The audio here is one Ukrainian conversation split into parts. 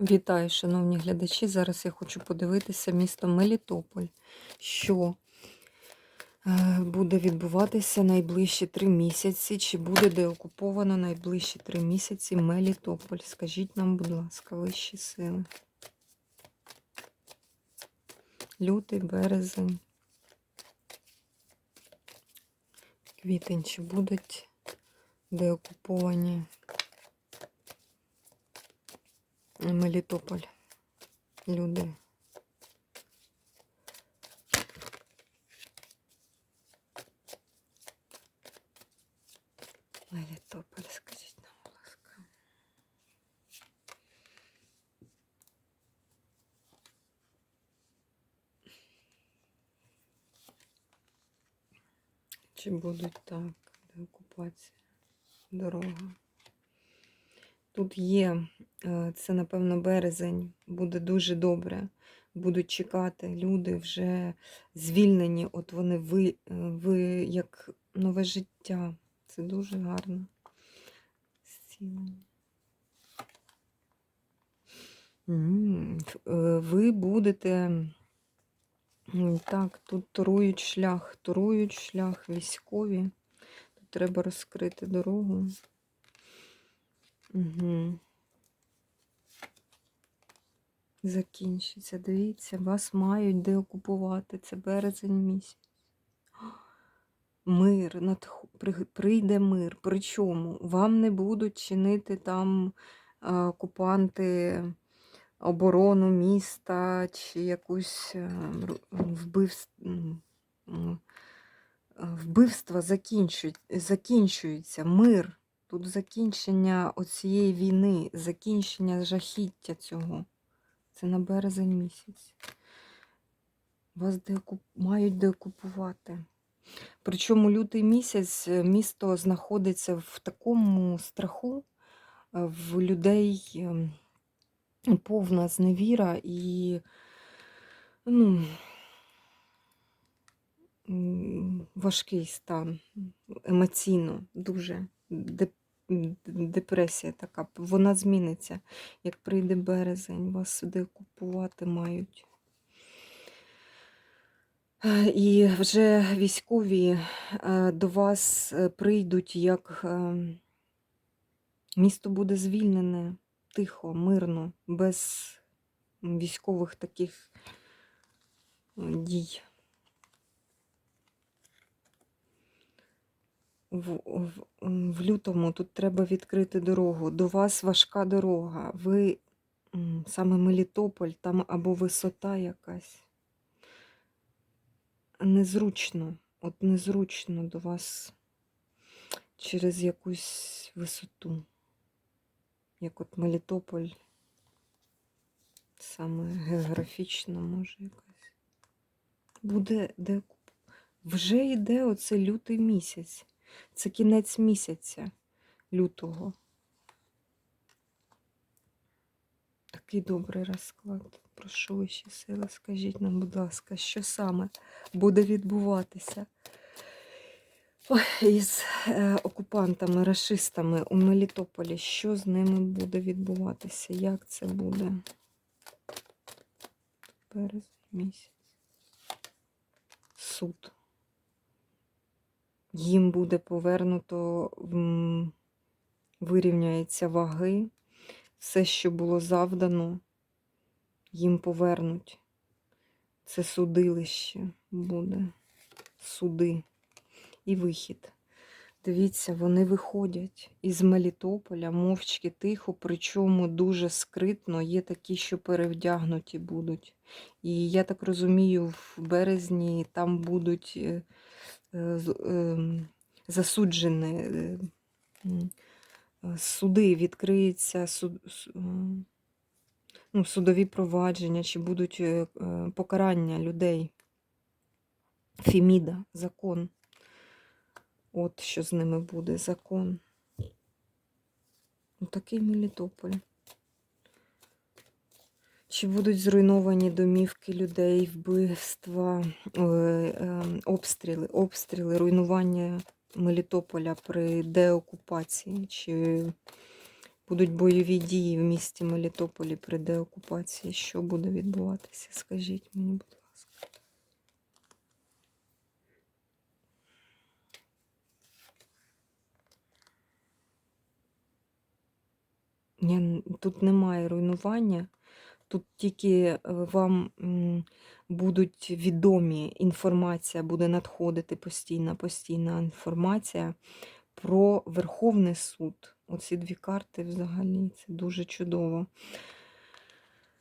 Вітаю, шановні глядачі. Зараз я хочу подивитися місто Мелітополь, що е, буде відбуватися найближчі три місяці, чи буде деокуповано найближчі три місяці Мелітополь. Скажіть нам, будь ласка, вищі сили. Лютий, березень, квітень, чи будуть деокуповані Мелітополь. Люди. Мелітополь, скажіть нам, будь ласка. Чи будуть так, деокупація, дорога? Тут є, е, це, напевно, березень, буде дуже добре. Будуть чекати люди вже звільнені, от вони ви, е, ви як нове життя. Це дуже гарно. Зцілення. Ви будете. Так, тут торують шлях, торують шлях військові. Тут треба розкрити дорогу. Угу. Закінчиться. Дивіться, вас мають де окупувати. Це березень місяць. Мир, надх... прийде мир. Причому вам не будуть чинити там е, окупанти оборону міста чи якусь е, ру- вбивс... м, м, е, вбивства закінчують... закінчуються. Мир. Тут закінчення оцієї війни, закінчення жахіття цього. Це на березень місяць. Вас деокуп... мають деокупувати. Причому лютий місяць е, місто знаходиться в такому страху, е, в людей ем, повна зневіра і ну, важкий стан емоційно, дуже депресія така. Вона зміниться. Як прийде березень, вас сюди купувати мають. І вже військові е, до вас е, прийдуть, як е, місто буде звільнене тихо, мирно, без військових таких дій. В, в, в лютому тут треба відкрити дорогу. До вас важка дорога. Ви саме Мелітополь, там або висота якась. Незручно, от незручно до вас через якусь висоту. Як от Мелітополь, саме географічно, може якась. Буде де Вже йде оце лютий місяць. Це кінець місяця лютого. Такий добрий розклад. Прошу вищі сили, скажіть нам, будь ласка, що саме буде відбуватися із е, окупантами, расистами у Мелітополі? Що з ними буде відбуватися? Як це буде? Березень місяць. Суд. Їм буде повернуто, вирівняється ваги, все, що було завдано, їм повернуть. Це судилище буде, суди і вихід. Дивіться, вони виходять із Мелітополя, мовчки тихо, причому дуже скритно. Є такі, що перевдягнуті будуть. І я так розумію, в березні там будуть е, е, ем, засуджені е, суди, відкриються суд, ну, судові провадження, чи будуть покарання людей. Феміда, закон. От що з ними буде, закон. Такий Мелітополь. Чи будуть зруйновані домівки людей, вбивства, е, е, обстріли, обстріли, руйнування Мелітополя при деокупації? Чи Будуть бойові дії в місті Мелітополі при деокупації. Що буде відбуватися? Скажіть мені, будь Я, тут немає руйнування, тут тільки е, вам будуть відомі інформація, буде надходити постійна, постійна інформація про Верховний суд. Оці дві карти взагалі це дуже чудово.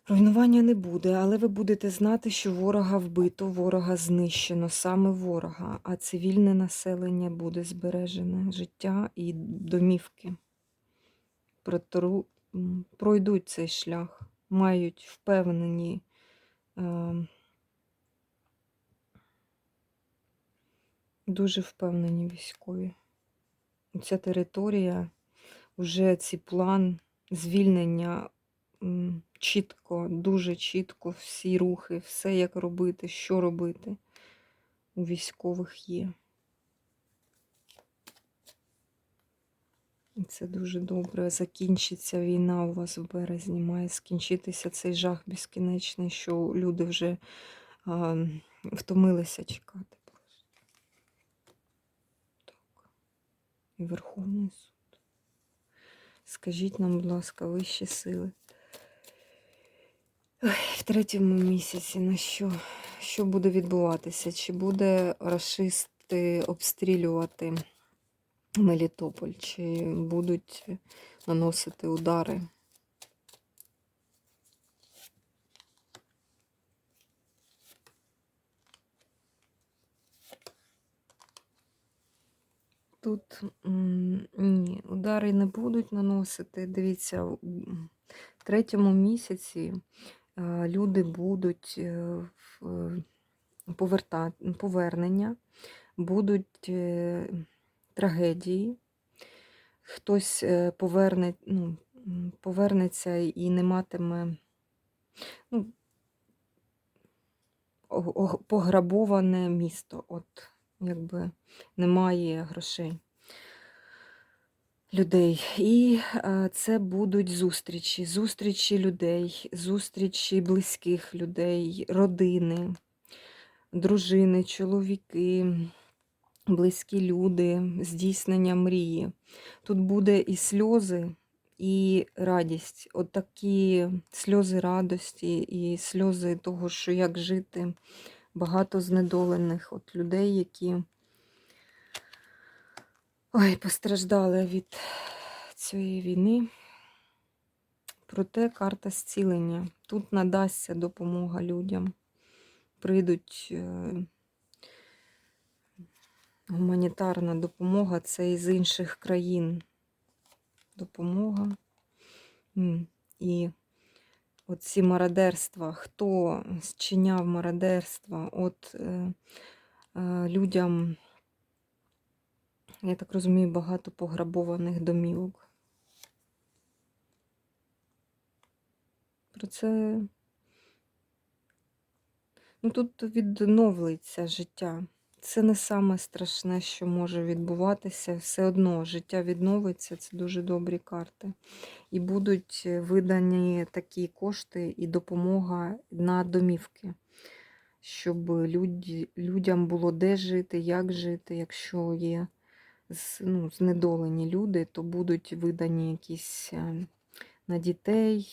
Руйнування не буде, але ви будете знати, що ворога вбито, ворога знищено, саме ворога, а цивільне населення буде збережене життя і домівки. Протору, м, пройдуть цей шлях, мають впевнені. Е, дуже впевнені військові. Ця територія, вже цей план звільнення чітко, дуже чітко, всі рухи, все як робити, що робити у військових є. Це дуже добре. Закінчиться війна у вас в березні. Має скінчитися цей жах безкінечний, що люди вже а, втомилися чекати. Так. І Верховний суд. Скажіть нам, будь ласка, вищі сили. В третьому місяці на що? Що буде відбуватися? Чи буде рашисти обстрілювати Мелітополь? Чи будуть наносити удари? Тут ні, удари не будуть наносити. Дивіться, в третьому місяці е, люди будуть е, в- повернення, будуть е, трагедії. Хтось е, поверне, ну, повернеться і не матиме ну, пограбоване місто. От, якби немає грошей людей. І е, це будуть зустрічі, зустрічі людей, зустрічі близьких людей, родини, дружини, чоловіки, близькі люди, здійснення мрії. Тут буде і сльози, і радість. От такі сльози радості, і сльози того, що як жити. Багато знедолених от людей, які ой, постраждали від цієї війни. Проте карта зцілення. Тут надасться допомога людям. Прийдуть е, гуманітарна допомога, це із інших країн. Допомога. І оці мародерства, хто зчиняв мародерства, от е, е, людям, я так розумію, багато пограбованих домівок. Про це ну, тут відновлюється життя. Це не саме страшне, що може відбуватися. Все одно життя відновиться, це дуже добрі карти. І будуть видані такі кошти і допомога на домівки, щоб люд- людям було де жити, як жити. Якщо є ну, знедолені люди, то будуть видані якісь е, на дітей.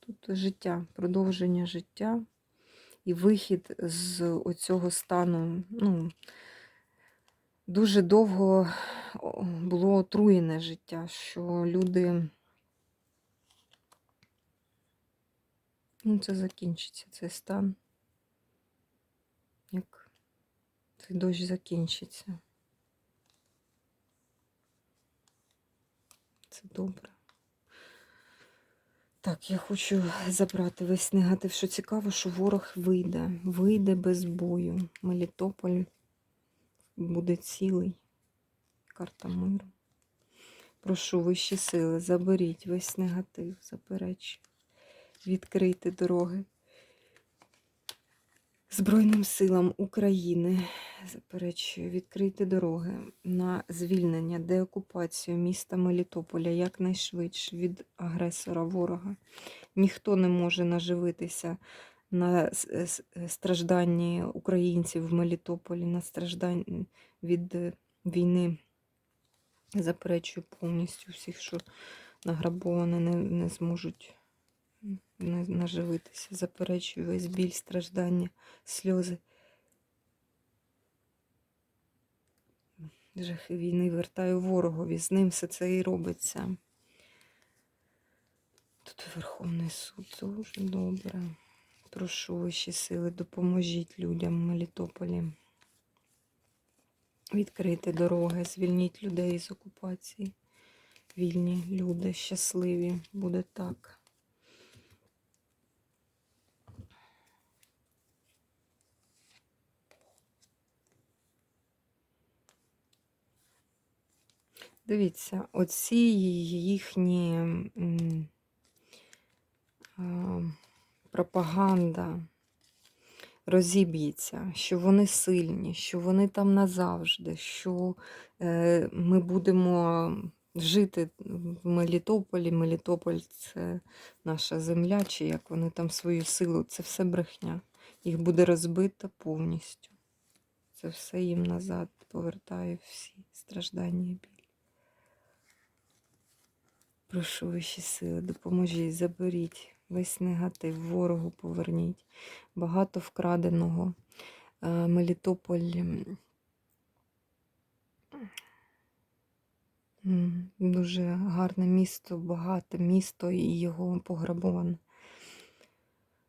Тут життя, продовження життя і вихід з оцього стану. Ну, дуже довго було отруєне життя, що люди. Ну, це закінчиться цей стан. Як цей дощ закінчиться. Це добре. Так, я хочу забрати весь негатив. Що цікаво, що ворог вийде, вийде без бою. Мелітополь буде цілий. Карта миру. Прошу вищі сили, заберіть весь негатив, запереч. Відкрийте дороги Збройним силам України заперечую відкрити дороги на звільнення, деокупацію міста Мелітополя якнайшвидше від агресора ворога. Ніхто не може наживитися на стражданні українців в Мелітополі, на стражданні від е, війни. Заперечую повністю всіх, що награбоване, не, не зможуть наживитися. Заперечую весь біль, страждання, сльози. Жахи війни вертаю ворогові. З ним все це і робиться. Тут Верховний суд дуже добре. Прошу вищі сили, допоможіть людям в Мелітополі. Відкрити дороги, звільніть людей з окупації. Вільні люди, щасливі. Буде так. Дивіться, оці їхні пропаганда розіб'ється, що вони сильні, що вони там назавжди, що е, ми будемо жити в Мелітополі. Мелітополь це наша земля, чи як вони там свою силу, це все брехня. Їх буде розбито повністю. Це все їм назад повертає всі страждання і. Прошу вищі сили, допоможіть, заберіть весь негатив, ворогу поверніть. Багато вкраденого. Е, Мелітополь дуже гарне місто, багате місто і його пограбовано.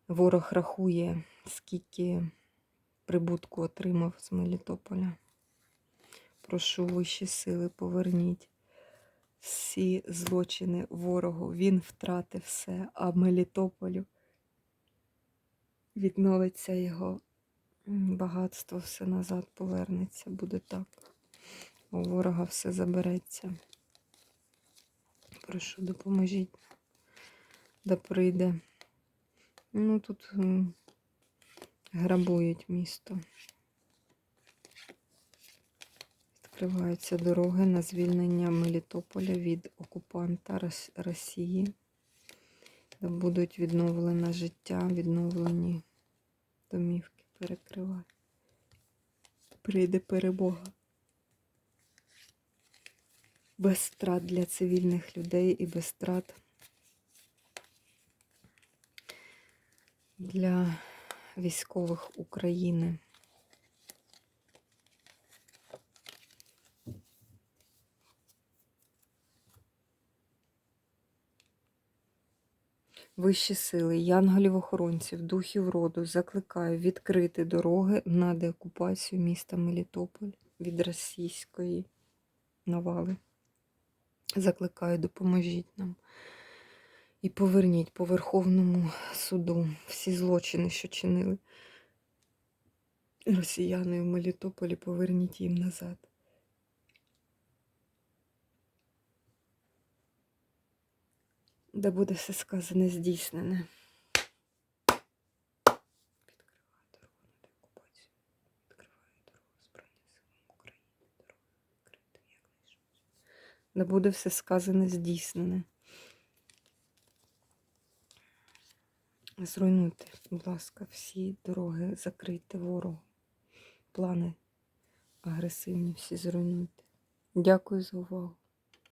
Ворог рахує, скільки прибутку отримав з Мелітополя. Прошу вищі сили, поверніть всі злочини ворогу. Він втратив все, а Мелітополю відновиться його багатство, все назад повернеться. Буде так. У ворога все забереться. Прошу, допоможіть, да прийде. Ну тут грабують місто. Відкриваються дороги на звільнення Мелітополя від окупанта Росії. Будуть відновлене життя, відновлені домівки перекривати. Прийде перемога. Без втрат для цивільних людей і без втрат для військових України. Вищі сили, янголів-охоронців, духів роду закликаю відкрити дороги на деокупацію міста Мелітополь від російської навали. Закликаю, допоможіть нам. І поверніть по Верховному суду всі злочини, що чинили росіяни в Мелітополі, поверніть їм назад. Де буде все сказане здійснене. Де буде все сказане здійснене. Зруйнуйте, будь ласка, всі дороги закрийте ворогу. Плани агресивні всі зруйнуйте. Дякую за увагу.